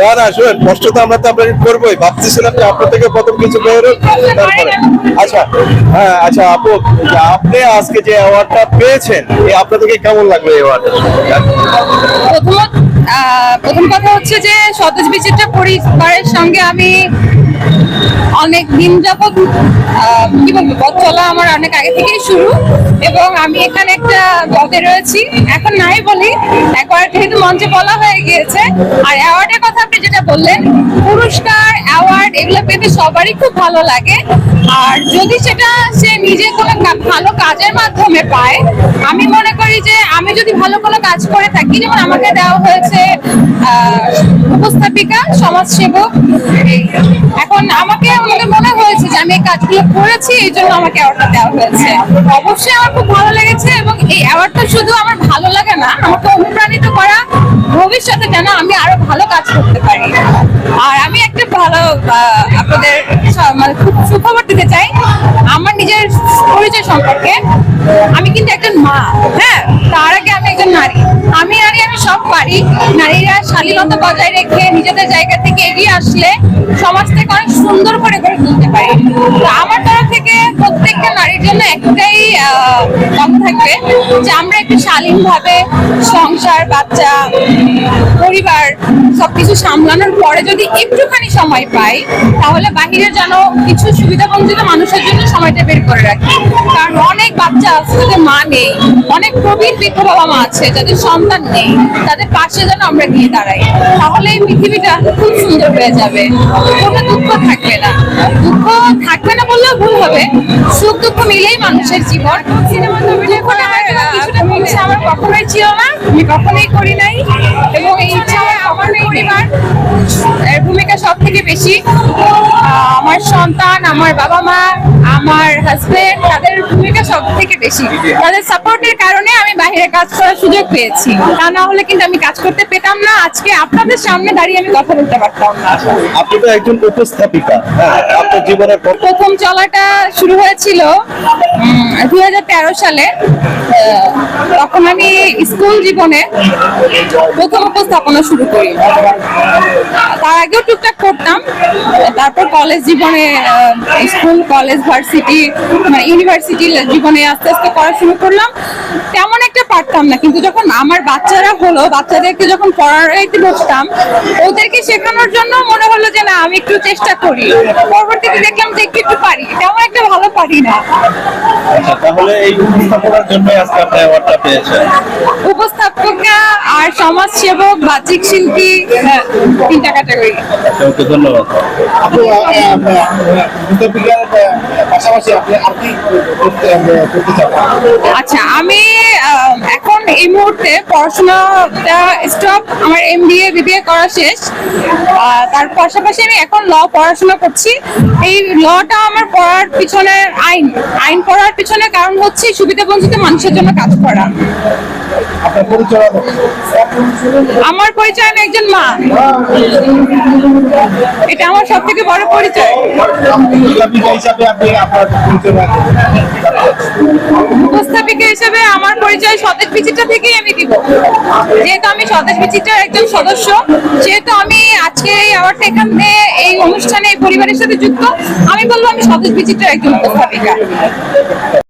না না, শুনেন, কষ্ট তো আমরা তো আপনাকে করবোই। ভাবতেছিলাম যে আপনার থেকে প্রথম কিছু বেরোক তারপরে। আচ্ছা হ্যাঁ আচ্ছা আপু, আপনি আজকে যে অ্যাওয়ার্ডটা পেয়েছেন, এই আপনার থেকে কেমন লাগল এই অ্যাওয়ার্ডটা প্রথম কথা হচ্ছে যে স্বদেশ বিচিত্র পরিবারের সঙ্গে আমি অনেক দিন যাবৎ কি বলব, পথ চলা আমার অনেক আগে থেকেই শুরু এবং আমি এখানে একটা পদে রয়েছি এখন নাই বলি, একবার যেহেতু মঞ্চে বলা হয়ে গিয়েছে, আর অ্যাওয়ার্ডের কথা আপনি যেটা বললেন, পুরস্কার অ্যাওয়ার্ড এগুলো পেতে সবারই খুব ভালো লাগে আর যদি সেটা সে নিজে কোনো ভালো কাজের মাধ্যমে পায়, আমি মনে করি যে আমি যদি ভালো কোনো কাজ করে থাকি, যেমন আমাকে দেওয়া হয়েছে উপস্থাপিকা, সমাজসেবক। এখন আমাকে আমি এই কাজগুলো করেছি, এই জন্য আমাকে অ্যাওয়ার্ডটা দেওয়া হয়েছে। অবশ্যই আমার খুব ভালো লেগেছে এবং এই অ্যাওয়ার্ডটা শুধু আমার ভালো লাগে না, আমাকে অনুপ্রাণিত করা ভবিষ্যতে যেন আমি আরও ভালো কাজ করতে পারি। আর আমি একটা ভালো আপনাদের মানে খুব সুখবর দিতে চাই, আমার নিজের পরিচয় সম্পর্কে। আমি কিন্তু একজন মা হ্যাঁ? তার আগে আমি একজন নারী। আমি নারী, আমি সব পারি। নারীরা শালীনতা বজায় রেখে নিজেদের জায়গা থেকে এগিয়ে আসলে সমাজ থেকে সুন্দর করে করে তুলতে পারি। তো আমার তরফ থেকে প্রত্যেকটা নারীর জন্য একটাই কথা থাকবে যে আমরা একটু শালীনভাবে সংসার, বাচ্চা, পরিবার সবকিছু সামলানোর পরে যদি একটুখানি সময় পাই, তাহলে বাহিরে যেন কিছু সুবিধা বঞ্চিত মানুষের জন্য সময়টা বের করে রাখি। কারণ অনেক বাচ্চা আছে, যাদের মা নেই, অনেক প্রবীণ বৃদ্ধ বাবা মা আছে, যাদের সন্তান নেই, তাদের পাশে যেন আমরা গিয়ে দাঁড়াই। তাহলে এই পৃথিবীটা খুব সুন্দর হয়ে যাবে, কোনো দুঃখ থাকবে না। দুঃখ থাকবে না বললেও ভুল হবে। সুখ দুঃখ মিলেই মানুষের জীবন। সিনেমা ইচ্ছা আমার কখনোই ছিল না, আমি কখনোই করি নাই। এবং এই ইচ্ছা আমার পরিবার এর ভূমিকা সব থেকে বেশি। আমার সন্তান আমার বাবা মা আমার হাজবেন্ড তাদের ভূমিকা সব থেকে বেশি। তাদের সাপোর্টের কারণে আমি বাইরে কাজ করার সুযোগ পেয়েছি। তা না হলে কিন্তু আমি কাজ করতে পেতাম না। আজকে আপনাদের সামনে দাঁড়িয়ে আমি কথা বলতে পারতাম না। আপনি তো একজন উপস্থাপিকা। হ্যাঁ আপনার জীবনের প্রথম চলাটা শুরু হয়েছিল দুই হাজার তেরো সালে স্কুল জীবনে প্রথম উপস্থাপনা শুরু করি। তার আগেও টুকটাক করতাম, তারপর কলেজ জীবনে স্কুল, কলেজ, ভার্সিটি মানে ইউনিভার্সিটি জীবনে আস্তে আস্তে করা শুরু করলাম। তেমন একটা পারতাম না, কিন্তু যখন আমার বাচ্চারা হলো, বাচ্চাদেরকে যখন পড়াইতে বসতাম, ওদেরকে শেখানোর জন্য মনে হলো আমি একটু চেষ্টা করি। পরবর্তীতে দেখলাম যে একটু একটু পারি। তেমন একটা ভালো পারি না। আচ্ছা তাহলে এই উপস্থাপনার জন্য আজকে আপনি অ্যাওয়ার্ডটা পেয়েছেন। উপস্থাপকা আর সমাজ সেবক বাচিক শিল্পী হ্যাঁ, তিনটা ক্যাটাগরি ওকে ধন্যবাদ। পাশাপাশি আপনি আর কি করতে করতে চান? আচ্ছা আমি এই মুহূর্তে পড়াশোনাটা স্টপ আমার এম বি এ বিবিএ করা শেষ। তার পাশাপাশি আমি এখন ল পড়াশোনা করছি। এই লটা আমার পড়ার পিছনে আইন। আইন পড়ার পিছনে কারণ হচ্ছে সুবিধা বঞ্চিত মানুষের জন্য কাজ করা। আমার পরিচয় আমি একজন মা। এটা আমার সব থেকে বড় পরিচয়। বিদ্যাপীঠ হিসাবে আমার পরিচয় সতেজ বিচিত্রা থেকেই আমি দিব। যেহেতু আমি সতেজ বিচিত্রার একজন সদস্য, সেহেতু আমি আজকে এই অ্যাওয়ার্ডটা থেকে এই অনুষ্ঠানে এই পরিবারের সাথে যুক্ত। আমি বলব আমি সতেজ বিচিত্রার একজন উপস্থাপিকা।